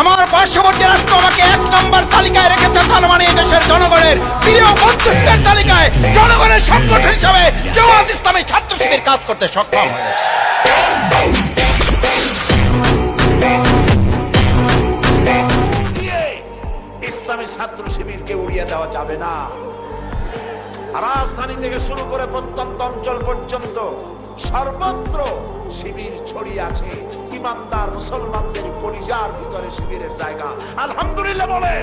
আমার পার্শ্ববর্তী রাষ্ট্র আমাকে এক নম্বর তালিকায় রেখেছে, তার মানে দেশের জনগণের প্রিয় বন্ধুত্বের তালিকায় জনগণের সংগঠন হিসাবে জামাত ইসলামী ছাত্র শিবির কাজ করতে সক্ষম হয়েছে। ছাত্র শিবিরকে উড়িয়ে দেওয়া যাবে না। রাজধানী থেকে শুরু করে প্রত্যন্ত অঞ্চল পর্যন্ত সর্বত্র শিবির ছড়িয়ে আছে। ইমানদার মুসলমানদের পরিজার ভিতরে শিবিরের জায়গা। আলহামদুলিল্লাহ বলে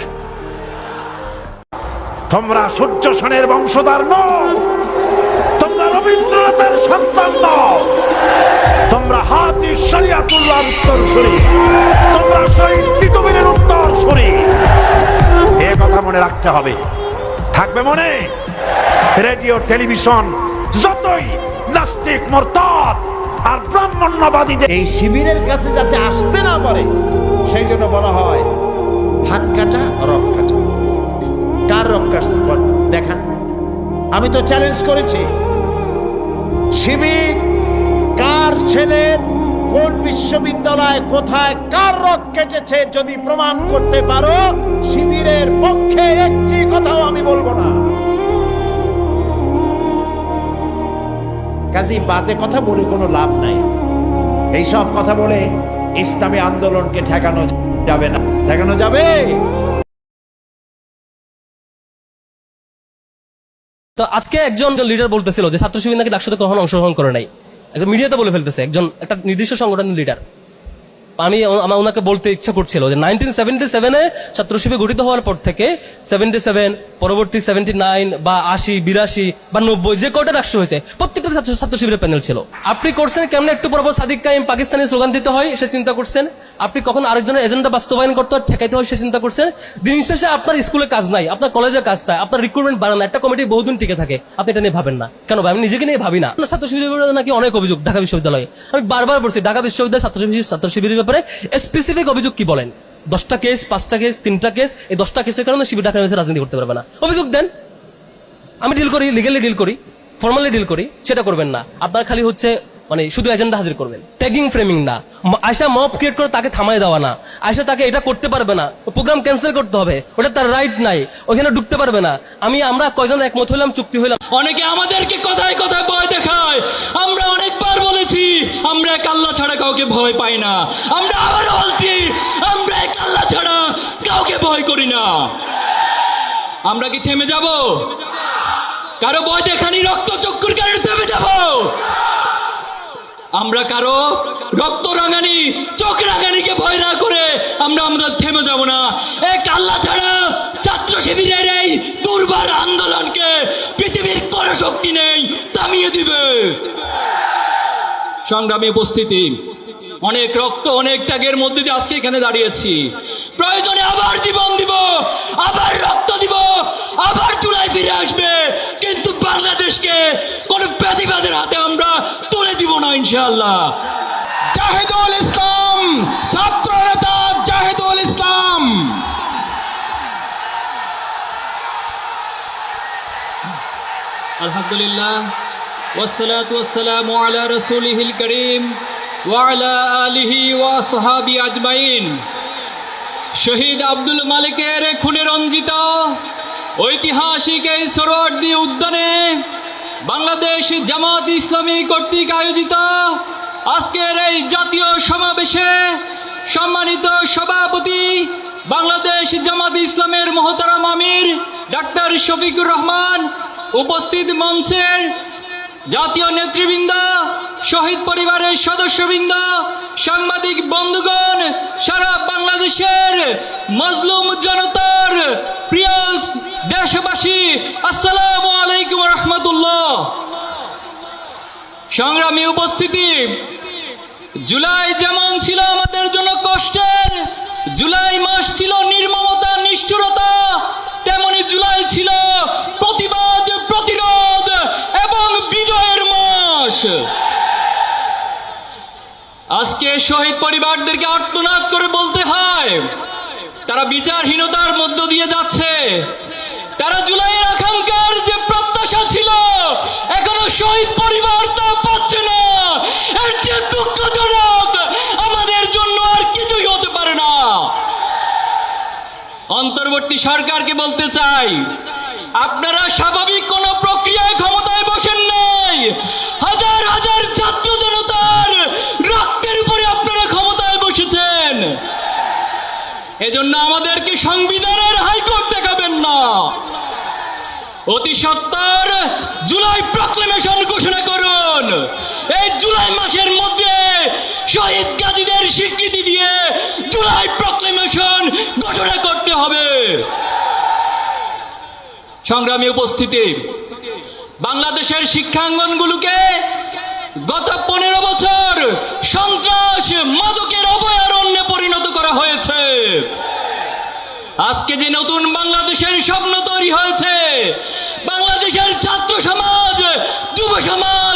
তোমরা সূর্য সেনের বংশধর নও। তোমরা রবীন্দ্রনাথের সন্তান নও। তোমরা হাতি শরিয়াতুল্লাহ উত্তর শুনি তোমরা শহীদ তিতুমিরের উত্তর শুনি এ কথা মনে রাখতে হবে। থাকবে মনে? রেডিও, টেলিভিশন, যতই নাস্তিক, মোরতাদ আর ব্রাহ্মণ্যবাদীদের এই শিবিরের কাছে যাতে আসতে না পারে, সেই জন্য বলা হয় হাত কাটা, রক কাটা। কার রক কাটছে? দেখান। আমি তো চ্যালেঞ্জ করেছি। শিবির, কার ছেলে, কোন বিশ্ববিদ্যালয়, কোথায়, কার রক কেটেছে, যদি প্রমাণ করতে পারো, শিবিরের পক্ষে একটি কথাও আমি বলব না। কাজী বাজে কথা বলে কোনো লাভ নাই। এইসব কথা বলে ইসলামী আন্দোলনকে ঠেকানো যাবে না। ঠেকানো যাবে? তো আজকে একজন লিডার বলতেছিল যে ছাত্র শিবির নাকি ডাকসাথে কখনো অংশগ্রহণ করে নাই, একজন মিডিয়াতে বলে ফেলতেছে, একজন, একটা নির্দিষ্ট সংগঠনের লিডার আমি আমার ওনাকে বলতে ইচ্ছা করছিল যে নাইনটিন সেভেন্টি সেভেনে ছাত্র শিবির গঠিত হওয়ার পর থেকে সেভেন্টি সেভেন পরবর্তী সেভেন্টি নাইন বা আশি, বিরাশি বা নব্বই যে কয়টা রাষ্ট্র হয়েছে, প্রত্যেকটা ছাত্র ছাত্র শিবিরের প্যানেল ছিল। আপনি করছেন কেমন একটু পর সাদিক কাইম পাকিস্তানি স্লোগান দিতে হয়, সে চিন্তা করছেন? আপনি কখন আরেকজনের এজেন্ডা বাস্তবায়ন করতে ঠেকাইতে হয়, সে চিন্তা করছেন? দিন শেষে আপনার স্কুলে কাজ নাই, আপনার কলেজে কাজ নাই, আপনার রিক্রুটমেন্ট একটা কমিটি বহুদিন টিকে থাকে। আপনি এটা নিয়ে ভাবেন না। কেন ভাই? আমি নিজেকে নিয়ে ভাবি না। ছাত্র শিবিরের নাকি অনেক অভিযোগ ঢাকা বিশ্ববিদ্যালয়ে। আমি বারবার বলছি, ঢাকা ছাত্র শিবির ছাত্র শিবিরের ব্যাপারে স্পেসিফিক অভিযোগ কি বলেন? দশটা কেস পাঁচটা কেস তিনটা কেস এই দশটা কেসের কারণে শিবির ঢাকা রাজনীতি করতে পারবে না। অভিযোগ দেন। আমি ডিল করি লিগেলি ডিল করি। ফর্মালি ডিল করি, সেটা করবেন না। আপনার খালি হচ্ছে মানে শুধু এজেন্ডা হাজির করবেন। ট্যাগিং ফ্রেমিং না। আয়সা মব ক্রিয়েট করে তাকে থামাই দেওয়া না। আয়সা তাকে এটা করতে পারবে না। প্রোগ্রাম ক্যান্সেল করতে হবে। ওটা তার রাইট নাই। ওখানে ঢুকতে পারবে না। আমি, আমরা কয়জন একমত হইলাম, চুক্তি হইলাম। অনেকে আমাদেরকে কথায় কথায় ভয় দেখায়। আমরা অনেকবার বলেছি, আমরা এক আল্লাহ ছাড়া কাউকে ভয় পাই না। আমরা আবারও বলছি, আমরা এক আল্লাহ ছাড়া কাউকে ভয় করি না। আমরা কি থেমে যাব? কারও ভয় দেখানি রক্ত চক্ষুর কারণে থেমে যাব। আমরা কারও রক্ত রাঙানি, চোখ রাঙানিকে ভয় না করে আমরা আমাদের থেমে যাব না। এক আল্লাহ ছাড়া ছাত্র শিবিরের এই দুর্বার আন্দোলনকে পৃথিবীর কোন শক্তি নেই, থামিয়ে দিবে। সংগ্রামী উপস্থিতি অনেক রক্ত অনেক ত্যাগের মধ্যে দিয়ে আজকে এখানে দাঁড়িয়েছি প্রয়োজনে আবার জীবন দিব আবার রক্ত দিব আবার চুলাই ফিরে আসবে কিন্তু বাংলাদেশকে কোন বেশিবাদের হাতে আমরা তুলে দিব না ইনশাআল্লাহ জাহেদুল ইসলাম ছাত্র নেতা জাহেদুল ইসলাম আলহামদুলিল্লাহ والصلاة والسلام على رسوله الكريم ওয়া শহীদ আব্দুল মালিকের খুনে রঞ্জিত ঐতিহাসিক এই উদ্যানে বাংলাদেশ জামাত ইসলামী কর্তৃক আয়োজিত আজকের এই জাতীয় সমাবেশে সম্মানিত সভাপতি বাংলাদেশ জামাত ইসলামের মহতারাম আমির ডাক্তার শফিকুর রহমান উপস্থিত মঞ্চের জাতীয় নেতৃবৃন্দ শহীদ পরিবারের সদস্যবৃন্দ, সাংবাদিক বন্ধুগণ, সারা বাংলাদেশের মজলুম জনতার প্রিয় দেশবাসী, আসসালামু আলাইকুম রহমতুল্লাহ। সংগ্রামী উপস্থিতি, জুলাই যেমন ছিল আমাদের জন্য কষ্টের, জুলাই মাস ছিল নির্মমতা, নিষ্ঠুরতা, তেমনি জুলাই ছিল প্রতিবাদ, প্রতিরোধ এবং বিজয়ের মাস। আজকে শহীদ পরিবারদেরকে আর্তনাদ করে বলতে হয়। তারা বিচারহীনতার মধ্য দিয়ে যাচ্ছে। তারা জুলাইয়ের আকাঙ্ক্ষার যে প্রত্যাশা ছিল, এখনও শহীদ পরিবার তা পাচ্ছে না। এর যে দুঃখজনক আমাদের জন্য আর কিছুই হতে পারে না। অন্তর্বর্তী সরকারকে বলতে চাই, আপনারা স্বাভাবিক কোন প্রক্রিয়ায় ক্ষমতায় বসেন নাই। হাজার হাজার ছাত্র জনতার সংবিধানের হাইকোর্ট দেখাবেন না। অতি সত্তর জুলাই প্রক্লেমেশন ঘোষণা করুন। এই জুলাই মাসের মধ্যে শহীদ গাজীদের স্বীকৃতি দিয়ে জুলাই প্রক্লেমেশন ঘোষণা করতে হবে। সংগ্রামী উপস্থিতি, বাংলাদেশের শিক্ষাঙ্গনগুলোকে গত পনেরো বছর সন্ত্রাস, মাদকের অভয়ারণ্যে পরিণত করা হয়েছে আজকে যে নতুন বাংলাদেশের স্বপ্ন তৈরি হয়েছে বাংলাদেশের ছাত্র সমাজ যুব সমাজ